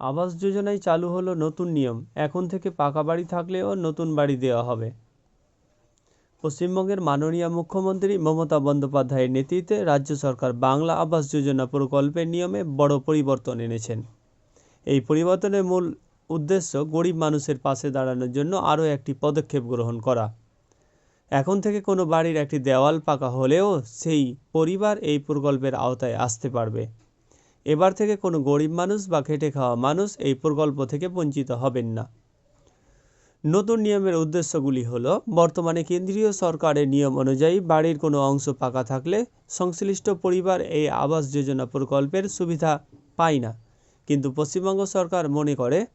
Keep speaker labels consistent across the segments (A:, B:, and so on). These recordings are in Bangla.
A: আবাস যোজনায় চালু হলো নতুন নিয়ম। এখন থেকে পাকা বাড়ি থাকলেও নতুন বাড়ি দেওয়া হবে। পশ্চিমবঙ্গের মাননীয় মুখ্যমন্ত্রী মমতা বন্দ্যোপাধ্যায়ের নেতৃত্বে রাজ্য সরকার বাংলা আবাস যোজনা প্রকল্পের নিয়মে বড় পরিবর্তন এনেছেন। এই পরিবর্তনের মূল উদ্দেশ্য গরিব মানুষের পাশে দাঁড়ানোর জন্য আরও একটি পদক্ষেপ গ্রহণ করা। এখন থেকে কোনো বাড়ির একটি দেওয়াল পাকা হলেও সেই পরিবার এই প্রকল্পের আওতায় আসতে পারবে। এবার থেকে কোনো গরিব মানুষ বা খেটে খাওয়া মানুষ এই প্রকল্প থেকে বঞ্চিত হবেন না। নতুন নিয়মের উদ্দেশ্যগুলি হল, বর্তমানে কেন্দ্রীয় সরকারের নিয়ম অনুযায়ী বাড়ির কোনো অংশ পাকা থাকলে সংশ্লিষ্ট পরিবার এই আবাস যোজনা প্রকল্পের সুবিধা পায় না। কিন্তু পশ্চিমবঙ্গ সরকার মনে করে,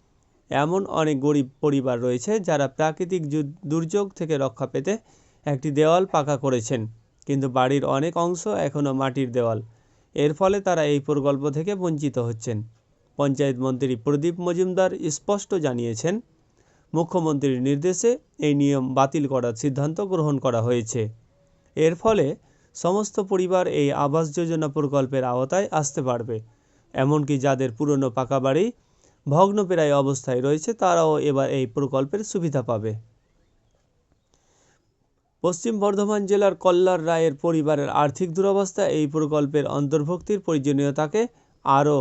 A: এমন অনেক গরিব পরিবার রয়েছে যারা প্রাকৃতিক দুর্যোগ থেকে রক্ষা পেতে একটি দেওয়াল পাকা করেছেন। কিন্তু বাড়ির অনেক অংশ এখনও মাটির দেওয়াল। এর ফলে তারা এই প্রকল্প থেকে বঞ্চিত হচ্ছেন। পঞ্চায়েত মন্ত্রী প্রদীপ মজুমদার স্পষ্ট জানিয়েছেন, মুখ্যমন্ত্রীর নির্দেশে এই নিয়ম বাতিল করার সিদ্ধান্ত গ্রহণ করা হয়েছে। এর ফলে সমস্ত পরিবার এই আবাস যোজনা প্রকল্পের আওতায় আসতে পারবে। এমনকি যাদের পুরনো পাকা বাড়ি, ভগ্নপ্রায় অবস্থায় রয়েছে, তারাও এবার এই প্রকল্পের সুবিধা পাবে। পশ্চিম বর্ধমান জেলার কল্লার রায়ের পরিবারের আর্থিক দুরবস্থা এই প্রকল্পের অন্তর্ভুক্তির প্রয়োজনীয়তাকে আরও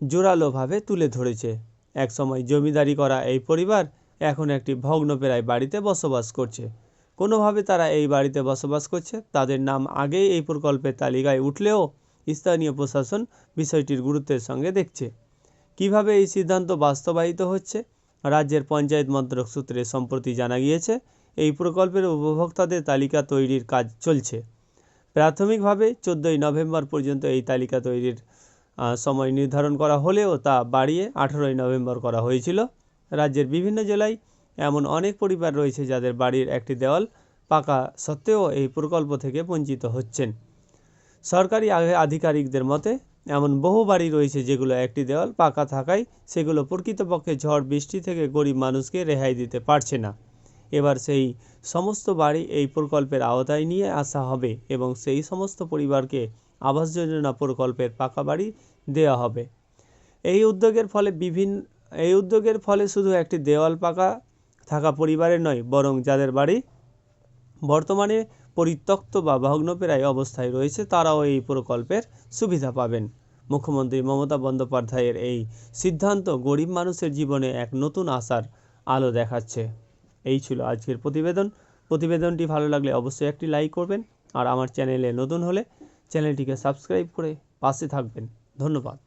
A: জোরালোভাবে তুলে ধরেছে। একসময় জমিদারি করা এই পরিবার এখন একটি ভগ্নপ্রায় বাড়িতে বসবাস করছে। কোনোভাবে তারা এই বাড়িতে বসবাস করছে, তাদের নাম আগেই এই প্রকল্পের তালিকায় উঠলেও স্থানীয় প্রশাসন বিষয়টির গুরুত্বের সঙ্গে দেখছে। কীভাবে এই সিদ্ধান্ত বাস্তবায়িত হচ্ছে, রাজ্যের পঞ্চায়েত মন্ত্রক সূত্রে সম্প্রতি জানা গিয়েছে এই প্রকল্পের উপভোক্তাদের তালিকা তৈরির কাজ চলছে। প্রাথমিকভাবে চোদ্দোই নভেম্বর পর্যন্ত এই তালিকা তৈরির সময় নির্ধারণ করা হলেও তা বাড়িয়ে আঠেরোই নভেম্বর করা হয়েছিল। রাজ্যের বিভিন্ন জেলায় এমন অনেক পরিবার রয়েছে যাদের বাড়ির একটি দেওয়াল পাকা সত্ত্বেও এই প্রকল্প থেকে বঞ্চিত হচ্ছেন। সরকারি আধিকারিকদের মতে, এমন বহু বাড়ি রয়েছে যেগুলো একটি দেওয়াল পাকা থাকায় সেগুলো প্রকৃতপক্ষে ঝড়, বৃষ্টি থেকে গরিব মানুষকে রেহাই দিতে পারছে না। এবার সেই সমস্ত বাড়ি এই প্রকল্পের আওতায় নিয়ে আসা হবে এবং সেই সমস্ত পরিবারকে আবাস যোজনা প্রকল্পের পাকা বাড়ি দেওয়া হবে। এই উদ্যোগের ফলে বিভিন্ন এই উদ্যোগের ফলে শুধু একটি দেওয়াল পাকা থাকা পরিবারের নয়, বরং যাদের বাড়ি বর্তমানে পরিত্যক্ত বা ভগ্নপ্রায় অবস্থায় রয়েছে, তারাও এই প্রকল্পের সুবিধা পাবেন। মুখ্যমন্ত্রী মমতা বন্দ্যোপাধ্যায়ের এই সিদ্ধান্ত গরিব মানুষের জীবনে এক নতুন আশার আলো দেখাচ্ছে। এই ছিল আজকের প্রতিবেদন। প্রতিবেদনটি ভালো লাগলে অবশ্যই একটি লাইক করবেন। আর আমার চ্যানেলে নতুন হলে চ্যানেলটিকে সাবস্ক্রাইব করে পাশে থাকবেন। ধন্যবাদ।